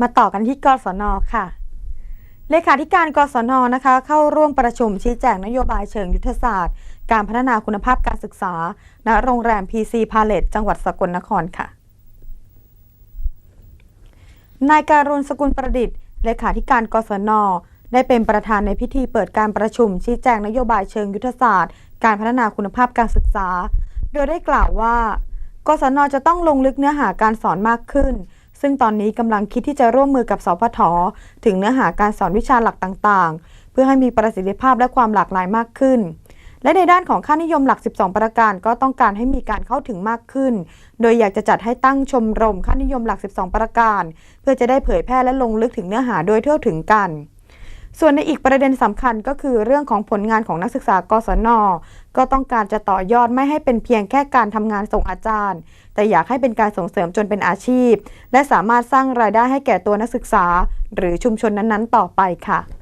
มาต่อกันที่กศนค่ะ เลขาธิการกศนนะคะ เข้าร่วมประชุมชี้แจงนโยบายเชิงยุทธศาสตร์ การพัฒนาคุณภาพการศึกษา ณ โรงแรม PC Palace จังหวัดสกลนครค่ะ นายการุณสกุลประดิษฐ์ เลขาธิการกศน ได้เป็นประธานในพิธีเปิดการประชุม ชี้แจงนโยบายเชิงยุทธศาสตร์ การพัฒนาคุณภาพการศึกษา โดยได้กล่าวว่ากศนจะต้องลงลึกเนื้อหาการสอนมากขึ้น ซึ่งตอนนี้กำลังคิดที่จะร่วมมือกับสพทถึงเนื้อหาการสอนวิชาหลักต่างๆ เพื่อให้มีประสิทธิภาพและความหลากหลายมากขึ้น และในด้านของค่านิยมหลัก 12 ประการก็ต้องการให้มีการเข้าถึงมากขึ้น โดยอยากจะจัดให้ตั้งชมรมค่านิยมหลัก 12 ประการ เพื่อจะได้เผยแพร่และลงลึกถึงเนื้อหาโดยทั่วถึงกัน ส่วนในอีกประเด็นสำคัญก็คือเรื่องของผลงานของนักศึกษากศน ก็ต้องการจะต่อยอดไม่ให้เป็นเพียงแค่การทำงานส่งอาจารย์ แต่อยากให้เป็นการส่งเสริมจนเป็นอาชีพ และสามารถสร้างรายได้ให้แก่ตัวนักศึกษา หรือชุมชนนั้นๆ ต่อไปค่ะ